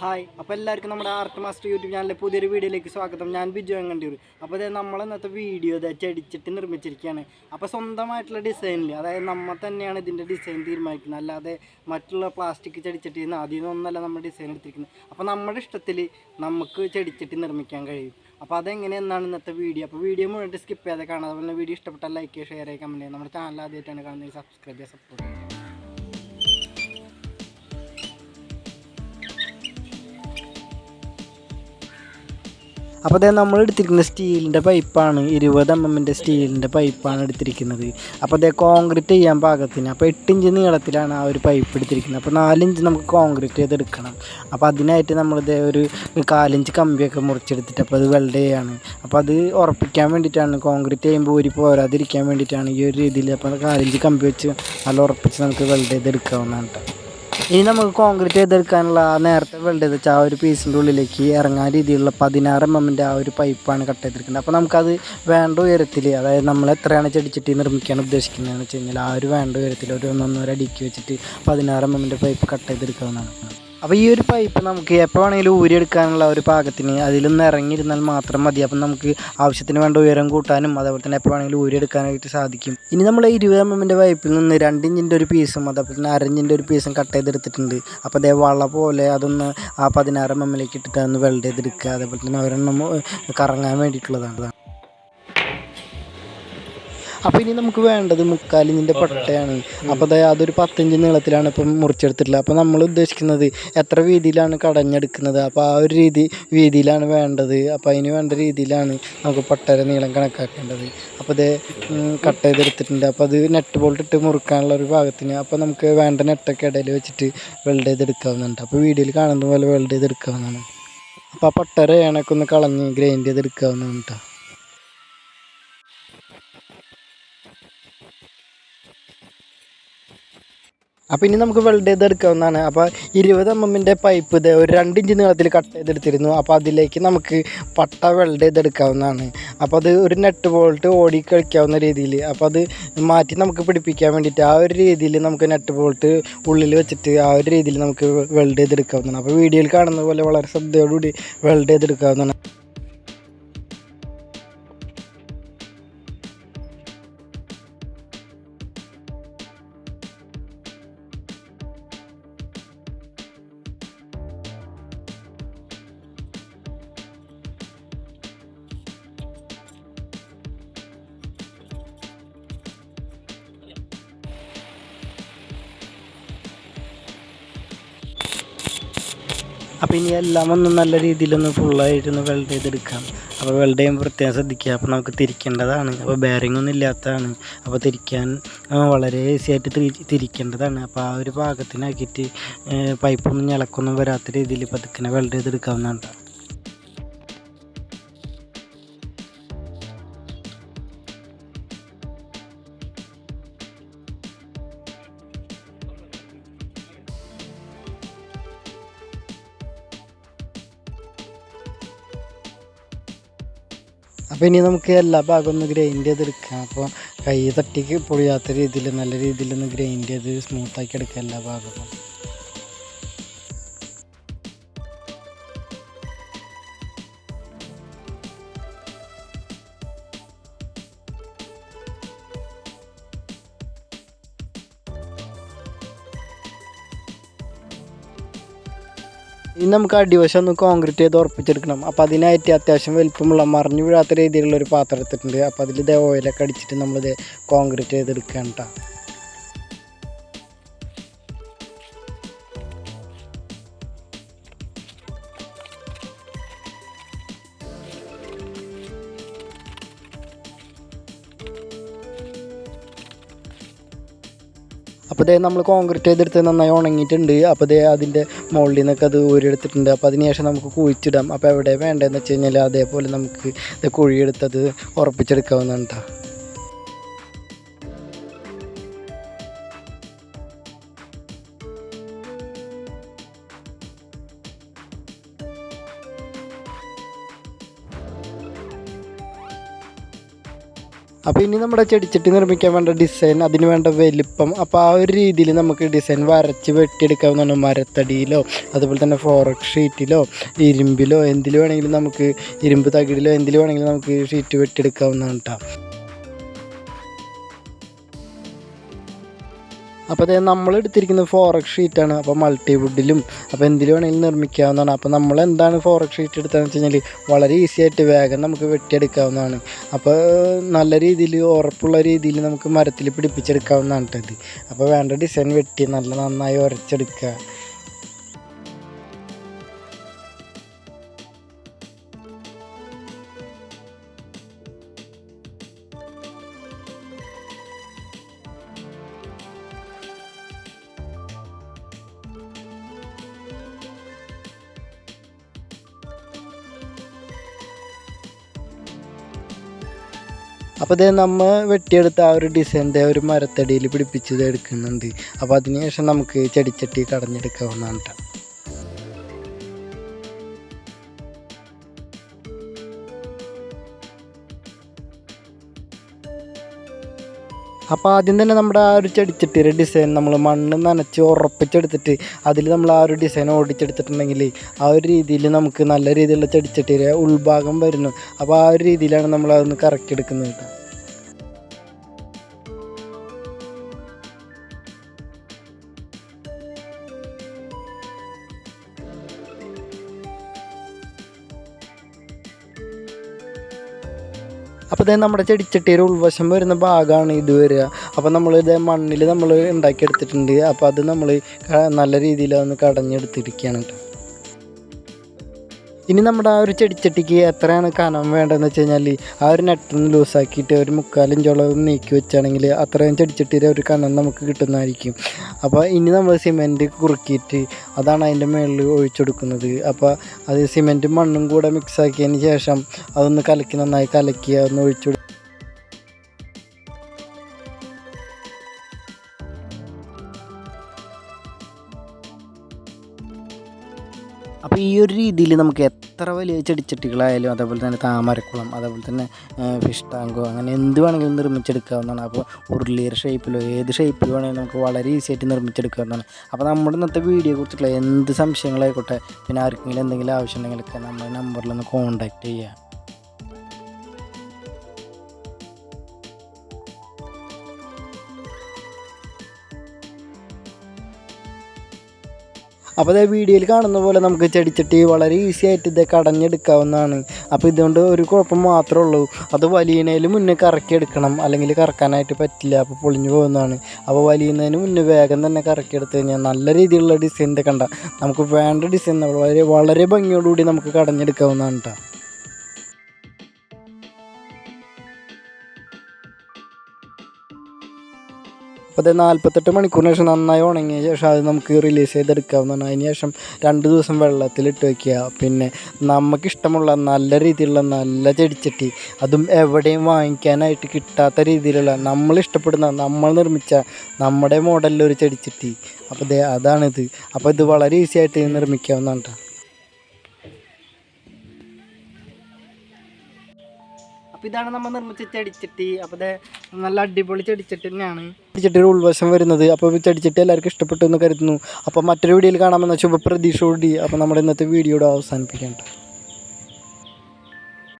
Hi. അപ്പോൾ എല്ലാവർക്കും നമ്മുടെ ആർട്ട് മാസ്റ്റർ യൂട്യൂബ് ചാനലിലെ പുതിയൊരു വീഡിയോയിലേക്ക് സ്വാഗതം. ഞാൻ ബിജു വരും അപ്പോൾ അതായത് നമ്മൾ ഇന്നത്തെ വീഡിയോ ഇത് ചെടിച്ചിട്ട് നിർമ്മിച്ചിരിക്കുകയാണ്. അപ്പോൾ സ്വന്തമായിട്ടുള്ള ഡിസൈനിൽ അതായത് നമ്മൾ തന്നെയാണ് ഇതിന്റെ ഡിസൈൻ തീരുമാനിക്കുന്നത്. അല്ലാതെ മറ്റുള്ള പ്ലാസ്റ്റിക് ചടിച്ചിട്ട് നിന്ന് അതിൽ നമ്മൾ ഡിസൈൻ എടുത്തിരിക്കുന്നത്. അപ്പോൾ നമ്മുടെ ഇഷ്ടത്തിൽ നമുക്ക് ചടിച്ചിട്ട് നിർമ്മിക്കാൻ കഴിയും. അപ്പോൾ അതെങ്ങനെയെന്നാണ് ഇന്നത്തെ വീഡിയോ. അപ്പോൾ വീഡിയോ മുഴുവൻ സ്കിപ്പ് ചെയ്യാതെ കാണാം അതുപോലെ വീഡിയോ ഇഷ്ടപ്പെട്ടാൽ ലൈക്ക് ചെയ്യുക ഷെയർ ചെയ്യുക. കമന്റ് ചെയ്യുക നമ്മുടെ ചാനൽ ആദ്യമായിട്ടാണ് കാണുന്നത് സബ്സ്ക്രൈബ് ചെയ്യുക സപ്പോർട്ട് ചെയ്യുക. അപ്പോൾ അദ്ദേഹം നമ്മൾ എടുത്തിരിക്കുന്ന സ്റ്റീലിന്റെ പൈപ്പാണ് ഇരുപത് എം എമ്മിന്റെ സ്റ്റീലിന്റെ പൈപ്പാണ് എടുത്തിരിക്കുന്നത്. അപ്പോൾ അതേ കോൺക്രീറ്റ് ചെയ്യാൻ പാകത്തിന് അപ്പോൾ എട്ട് ഇഞ്ച് നീളത്തിലാണ് ആ ഒരു പൈപ്പ് എടുത്തിരിക്കുന്നത്. അപ്പോൾ നാലിഞ്ച് നമുക്ക് കോൺക്രീറ്റ് ചെയ്തെടുക്കണം അപ്പോൾ അതിനായിട്ട് നമ്മളിത് ഒരു കാലിഞ്ച് കമ്പിയൊക്കെ മുറിച്ചെടുത്തിട്ട് അപ്പോൾ അത് വെൽഡ് ചെയ്യാണ്. അപ്പോൾ അത് ഉറപ്പിക്കാൻ വേണ്ടിയിട്ടാണ് കോൺക്രീറ്റ് ചെയ്യുമ്പോൾ ഊരി പോരാതിരിക്കാൻ വേണ്ടിയിട്ടാണ് ഈ ഒരു രീതിയിൽ അപ്പോൾ കാലിഞ്ച് കമ്പി വെച്ച് നല്ല ഉറപ്പിച്ച് നമുക്ക് വെൽഡ് ചെയ്തെടുക്കാവുന്നതാണ് കേട്ടോ ഇനി നമുക്ക് കോൺക്രീറ്റ് ചെയ്തെടുക്കാനുള്ള നേരത്തെ വെൽഡ് ചെയ്ത് ആ ഒരു പീസിന്റെ ഉള്ളിലേക്ക് ഇറങ്ങാൻ രീതിയിലുള്ള പതിനാറ് എം എമ്മിന്റെ ആ ഒരു പൈപ്പാണ് കട്ട് ചെയ്തിരിക്കുന്നത്. അപ്പോൾ നമുക്കത് വേണ്ട ഉയരത്തിൽ അതായത് നമ്മൾ എത്രയാണ് ചെടിച്ചിട്ട് നിർമ്മിക്കാൻ ഉദ്ദേശിക്കുന്നതെന്ന് വെച്ച് കഴിഞ്ഞാൽ ആ ഒരു വേണ്ട ഉയരത്തിൽ ഒരു ഒന്നൊന്നര അടിക്ക് വെച്ചിട്ട് പതിനാറ് എം എമ്മിന്റെ പൈപ്പ് കട്ട് ചെയ്തെടുക്കാവുന്നതാണ്. അപ്പോൾ ഈ ഒരു പൈപ്പ് നമുക്ക് എപ്പോൾ വേണമെങ്കിലും ഊരിയെടുക്കാനുള്ള ഒരു പാകത്തിന് അതിലൊന്ന് ഇറങ്ങിയിരുന്നാൽ മാത്രം മതി. അപ്പം നമുക്ക് ആവശ്യത്തിന് വേണ്ട ഉയരം കൂട്ടാനും അതേപോലെ തന്നെ എപ്പോൾ വേണമെങ്കിലും ഊരിയെടുക്കാനായിട്ട് സാധിക്കും. ഇനി നമ്മൾ ഇരുപത് എം എമ്മിന്റെ പൈപ്പിൽ നിന്ന് രണ്ട് ഇഞ്ചിന്റെ ഒരു പീസും അതേപോലെ തന്നെ അരഞ്ചിന്റെ ഒരു പീസും കട്ട് ചെയ്തെടുത്തിട്ടുണ്ട്. അപ്പോൾ അതേ വള പോലെ അതൊന്ന് ആ പതിനാറ് എം എമ്മിലേക്ക് ഇട്ടിട്ട് അതൊന്ന് വെൽഡ് ചെയ്തെടുക്കുക. അതേപോലെ തന്നെ ഒരെണ്ണം കറങ്ങാൻ വേണ്ടിയിട്ടുള്ളതാണ്. അപ്പോൾ ഇനി നമുക്ക് വേണ്ടത് മുക്കാലിഞ്ഞിന്റെ പട്ടയാണ്. അപ്പോൾ അതായത് അതൊരു പത്തഞ്ച് നീളത്തിലാണ് ഇപ്പം മുറിച്ചെടുത്തിട്ടുള്ളത്. അപ്പോൾ നമ്മൾ ഉദ്ദേശിക്കുന്നത് എത്ര വീതിയിലാണ് കടഞ്ഞെടുക്കുന്നത്? അപ്പോൾ ആ ഒരു രീതി വീതിയിലാണ് വേണ്ടത്. അപ്പോൾ അതിന് വേണ്ട രീതിയിലാണ് നമുക്ക് പട്ടയുടെ നീളം കണക്കാക്കേണ്ടത്. അപ്പോൾ ഇത് കട്ട് ചെയ്തെടുത്തിട്ടുണ്ട്. അപ്പോൾ അത് നെറ്റ് ബോൾട്ട് ഇട്ട് മുറുക്കാനുള്ള ഒരു ഭാഗത്തിന് അപ്പോൾ നമുക്ക് വേണ്ട നെറ്റൊക്കെ ഇടയിൽ വെച്ചിട്ട് വെൽഡ് ചെയ്തെടുക്കാവുന്നുണ്ട് അപ്പോൾ വീഡിയോയിൽ കാണുന്ന പോലെ വെൽഡ് ചെയ്തെടുക്കാവുന്നതാണ്. അപ്പോൾ ആ പട്ടര ഏണൊക്കെ ഒന്ന് കളഞ്ഞ് ഗ്രൈൻഡ് ചെയ്തെടുക്കാവുന്നതാണ് കേട്ടോ അപ്പോൾ ഇനി നമുക്ക് വെൽഡ് ചെയ്ത് ചെയ്തെടുക്കാവുന്നതാണ് അപ്പോൾ ഇരുപത് എം എമ്മിന്റെ പൈപ്പ് ഇത് ഒരു രണ്ട് ഇഞ്ച് നീളത്തിൽ കട്ട് ചെയ്തെടുത്തിരുന്നു അപ്പോൾ അതിലേക്ക് നമുക്ക് പട്ട വെൽഡ് ചെയ്തെടുക്കാവുന്നതാണ് അപ്പോൾ അത് ഒരു നെറ്റ് ബോൾട്ട് ഓടി കളിക്കാവുന്ന രീതിയിൽ. അപ്പോൾ അത് മാറ്റി നമുക്ക് പിടിപ്പിക്കാൻ വേണ്ടിയിട്ട് ആ ഒരു രീതിയിൽ നമുക്ക് നെറ്റ് ബോൾട്ട് ഉള്ളിൽ വെച്ചിട്ട് ആ ഒരു രീതിയിൽ നമുക്ക് വെൽഡ് ചെയ്തെടുക്കാവുന്നതാണ് അപ്പോൾ വീഡിയോയിൽ കാണുന്ന പോലെ വളരെ ശ്രദ്ധയോടുകൂടി വെൽഡ് ചെയ്തെടുക്കാവുന്നതാണ് അപ്പോൾ ഇനി എല്ലാം ഒന്ന് നല്ല രീതിയിലൊന്ന് ഫുള്ളായിട്ടൊന്ന് വെൽഡ് ചെയ്തെടുക്കാം. അപ്പോൾ വെൽഡ് ചെയ്യുമ്പോൾ പ്രത്യേകം ശ്രദ്ധിക്കുക. അപ്പോൾ നമുക്ക് തിരിക്കേണ്ടതാണ്. അപ്പോൾ ബെയറിംഗ് ഒന്നും ഇല്ലാത്തതാണ്. അപ്പോൾ തിരിക്കാൻ വളരെ ഈസി ആയിട്ട് തിരി- തിരിക്കേണ്ടതാണ്. അപ്പോൾ ആ ഒരു പാകത്തിനാക്കിയിട്ട് പൈപ്പൊന്നും ഇളക്കൊന്നും വരാത്ത രീതിയിൽ പതുക്കനെ വെൽഡ് ചെയ്തെടുക്കാവുന്നതാണ്. അപ്പോൾ ഇനി നമുക്ക് എല്ലാ ഭാഗവും ഒന്ന് ഗ്രൈൻഡ് ചെയ്തെടുക്കാം. അപ്പോൾ കൈ തട്ടിക്ക് പൊളിയാത്ത രീതിയിൽ നല്ല രീതിയിൽ ഒന്ന് ഗ്രൈൻഡ് ചെയ്ത് സ്മൂത്താക്കി എടുക്കുക എല്ലാ ഭാഗവും. ഇനി നമുക്ക് അടിവശം ഒന്ന് കോൺക്രീറ്റ് ചെയ്ത് ഉറപ്പിച്ചെടുക്കണം. അപ്പോൾ അതിനായിട്ട് അത്യാവശ്യം വലിപ്പമുള്ള മറിഞ്ഞു വീഴാത്ത രീതിയിലുള്ള ഒരു പാത്രം എടുത്തിട്ടുണ്ട്. അപ്പോൾ അതിൽ ഇതേ ഓയിലൊക്കെ അടിച്ചിട്ട് നമ്മളിത് കോൺക്രീറ്റ് ചെയ്തെടുക്കുകയാണ് കേട്ടോ അപ്പോൾ ദേ നമ്മൾ കോൺക്രീറ്റ് ചെയ്തെടുത്ത് നന്നായി ഉണങ്ങിയിട്ടുണ്ട്. അപ്പോൾ ദേ അതിന്റെ മുകളിൽ നിന്നൊക്കെ അത് ഊരിയെടുത്തിട്ടുണ്ട്. അപ്പോൾ അതിനുശേഷം നമുക്ക് കുഴിച്ചിടാം. അപ്പോൾ എവിടെ വേണ്ടതെന്ന് വെച്ച് കഴിഞ്ഞാൽ അതേപോലെ നമുക്ക് ഇത് കുഴിയെടുത്തത് ഉറപ്പിച്ചെടുക്കാവുന്നതാണ് കേട്ടോ അപ്പോൾ ഇനി നമ്മുടെ ചെടിച്ചട്ടി നിർമ്മിക്കാൻ വേണ്ട ഡിസൈൻ അതിന് വേണ്ട വലിപ്പം. അപ്പോൾ ആ ഒരു രീതിയിൽ നമുക്ക് ഡിസൈൻ വരച്ച് വെട്ടിയെടുക്കാവുന്നതാണ് മരത്തടിയിലോ അതുപോലെ തന്നെ ഫോറക് ഷീറ്റിലോ ഇരുമ്പിലോ എന്തിൽ വേണമെങ്കിലും നമുക്ക് ഇരുമ്പ് തകിടിലോ എന്തിൽ വേണമെങ്കിലും നമുക്ക് ഷീറ്റ് വെട്ടിയെടുക്കാവുന്നതാണ് കേട്ടോ അപ്പോൾ അതായത് നമ്മൾ എടുത്തിരിക്കുന്നത് ഫോറക് ഷീറ്റാണ് അപ്പോൾ മൾട്ടിവുഡിലും അപ്പോൾ എന്തിലും വേണമെങ്കിലും നിർമ്മിക്കാവുന്നതാണ്. അപ്പോൾ നമ്മൾ എന്താണ് ഫോറക് ഷീറ്റ് എടുത്തതെന്ന് വെച്ച് കഴിഞ്ഞാൽ വളരെ ഈസി ആയിട്ട് വേഗം നമുക്ക് വെട്ടിയെടുക്കാവുന്നതാണ്. അപ്പോൾ നല്ല രീതിയിൽ ഉറപ്പുള്ള രീതിയിൽ നമുക്ക് മരത്തിൽ പിടിപ്പിച്ചെടുക്കാവുന്നതാണ് കേട്ടത് അപ്പോൾ വേണ്ട ഡിസൈൻ വെട്ടി നല്ല നന്നായി ഉരച്ചെടുക്കുക. അപ്പോൾ ഇത് നമ്മൾ വെട്ടിയെടുത്ത ആ ഒരു ഡിസൈന്റെ ഒരു മരത്തടിയിൽ പിടിപ്പിച്ചത് എടുക്കുന്നുണ്ട്. അപ്പോൾ അതിനുശേഷം നമുക്ക് ചെടിച്ചട്ടി കടഞ്ഞെടുക്കാവുന്നതാണ് കേട്ടോ അപ്പോൾ ആദ്യം തന്നെ നമ്മുടെ ആ ഒരു ചെടിച്ചട്ടിയുടെ ഡിസൈൻ നമ്മൾ മണ്ണ് നനച്ച് ഉറപ്പിച്ചെടുത്തിട്ട് അതിൽ നമ്മൾ ആ ഒരു ഡിസൈൻ ഓടിച്ചെടുത്തിട്ടുണ്ടെങ്കിൽ ആ ഒരു രീതിയിൽ നമുക്ക് നല്ല രീതിയിലുള്ള ചെടിച്ചട്ടിയുടെ ഉൾഭാഗം വരുന്നു. അപ്പോൾ ആ ഒരു രീതിയിലാണ് നമ്മൾ അതൊന്ന് കറക്കി എടുക്കുന്നത് ഇതേ നമ്മുടെ ചെടിച്ചട്ടിയുടെ ഉൾവശം വരുന്ന ഭാഗമാണ് ഇത് വരിക. അപ്പോൾ നമ്മൾ ഇത് മണ്ണിൽ നമ്മൾ ഉണ്ടാക്കിയെടുത്തിട്ടുണ്ട്. അപ്പോൾ അത് നമ്മൾ നല്ല രീതിയിൽ അതൊന്ന് കടഞ്ഞെടുത്തിരിക്കുകയാണ് കേട്ടോ. ഇനി നമ്മുടെ ആ ഒരു ചെടിച്ചട്ടിക്ക് എത്രയാണ് കനം വേണ്ടതെന്ന് വെച്ച് കഴിഞ്ഞാൽ ആ ഒരു നെറ്റൊന്ന് ലൂസാക്കിയിട്ട് ഒരു മുക്കാലിഞ്ചോളം നീക്കി വെച്ചാണെങ്കിൽ അത്രയും ചെടിച്ചട്ടിയുടെ ഒരു കനം നമുക്ക് കിട്ടുന്നതായിരിക്കും. അപ്പോൾ ഇനി നമ്മൾ സിമെന്റ് കുറുക്കിയിട്ട് അതാണ് അതിന്റെ മുകളിൽ ഒഴിച്ചെടുക്കുന്നത് അപ്പോൾ അത് സിമെന്റും മണ്ണും കൂടെ മിക്സ് ആക്കിയതിന് ശേഷം അതൊന്ന് കലക്കി നന്നായി കലക്കി അതൊന്ന് ഒഴിച്ചു അപ്പോൾ ഈ ഒരു രീതിയിൽ നമുക്ക് എത്ര വലിയ ചെടിച്ചട്ടികളായാലും അതേപോലെ തന്നെ താമരക്കുളം അതേപോലെ തന്നെ ഫിഷ് ടാങ്കോ അങ്ങനെ എന്ത് വേണമെങ്കിലും നിർമ്മിച്ചെടുക്കാവുന്നതാണ്. അപ്പോൾ ഉരുളിയുടെ ഷേപ്പിലോ ഏത് ഷേപ്പിൽ വേണമെങ്കിലും നമുക്ക് വളരെ ഈസി ആയിട്ട് നിർമ്മിച്ചെടുക്കാവുന്നതാണ്. അപ്പോൾ നമ്മുടെ ഇന്നത്തെ വീഡിയോ കുറിച്ചിട്ടുള്ള എന്ത് സംശയങ്ങളായിക്കോട്ടെ പിന്നെ ആർക്കെങ്കിലും എന്തെങ്കിലും ആവശ്യമുണ്ടെങ്കിലൊക്കെ നമ്മുടെ നമ്പറിലൊന്ന് കോൺടാക്റ്റ് ചെയ്യുക അപ്പോൾ അതേ വീഡിയോയിൽ കാണുന്ന പോലെ നമുക്ക് ചെടിച്ചട്ടി വളരെ ഈസി ആയിട്ട് ഇത് കടഞ്ഞെടുക്കാവുന്നതാണ്. അപ്പോൾ ഇതുകൊണ്ട് ഒരു കുഴപ്പം മാത്രമേ ഉള്ളൂ. അത് വലിയതിനേൽ മുന്നേ കറക്കി എടുക്കണം. അല്ലെങ്കിൽ കറക്കാനായിട്ട് പറ്റില്ല. അപ്പോൾ പൊളിഞ്ഞു പോകുന്നതാണ്. അപ്പോൾ വലിയുന്നതിന് മുന്നേ വേഗം തന്നെ കറക്കി എടുത്തു കഴിഞ്ഞാൽ നല്ല രീതിയിലുള്ള ഡിസൈൻ കണ്ട നമുക്ക് വേണ്ട ഡിസൈൻ വളരെ വളരെ ഭംഗിയോടുകൂടി നമുക്ക് കടഞ്ഞെടുക്കാവുന്നതാണ് കേട്ടോ അപ്പോൾ നാൽപ്പത്തെട്ട് മണിക്കൂറിന് ശേഷം നന്നായി ഉണങ്ങിയ ശേഷം അത് നമുക്ക് റിലീസ് ചെയ്തെടുക്കാവുന്നതാണ് അതിന് ശേഷം രണ്ട് ദിവസം വെള്ളത്തിലിട്ട് വയ്ക്കുക പിന്നെ നമുക്കിഷ്ടമുള്ള നല്ല രീതിയിലുള്ള നല്ല ചെടിച്ചട്ടി അതും എവിടെയും വാങ്ങിക്കാനായിട്ട് കിട്ടാത്ത രീതിയിലുള്ള നമ്മൾ ഇഷ്ടപ്പെടുന്ന നമ്മൾ നിർമ്മിച്ച നമ്മുടെ മോഡലിലൊരു ചെടിച്ചട്ടി. അപ്പോൾ അതാണിത്. അപ്പോൾ ഇത് വളരെ ഈസി ആയിട്ട് നിർമ്മിക്കാവുന്നതാണ് അപ്പോൾ ഇതാണ് നമ്മൾ നിർമ്മിച്ച ചെടിച്ചട്ടി. അപ്പോൾ നല്ല അടിപൊളി ചെടിച്ചട്ടി തന്നെയാണ്. ചെടിച്ചട്ടിയുടെ ഉൾവശം വരുന്നത്. അപ്പോൾ ചെടിച്ചട്ടി എല്ലാവർക്കും ഇഷ്ടപ്പെട്ടു എന്ന് കരുതുന്നു. അപ്പോൾ മറ്റൊരു വീഡിയോയിൽ കാണാമെന്ന ശുഭപ്രതീക്ഷയോടി അപ്പോൾ നമ്മുടെ ഇന്നത്തെ വീഡിയോയുടെ അവസാനിപ്പിക്കാം.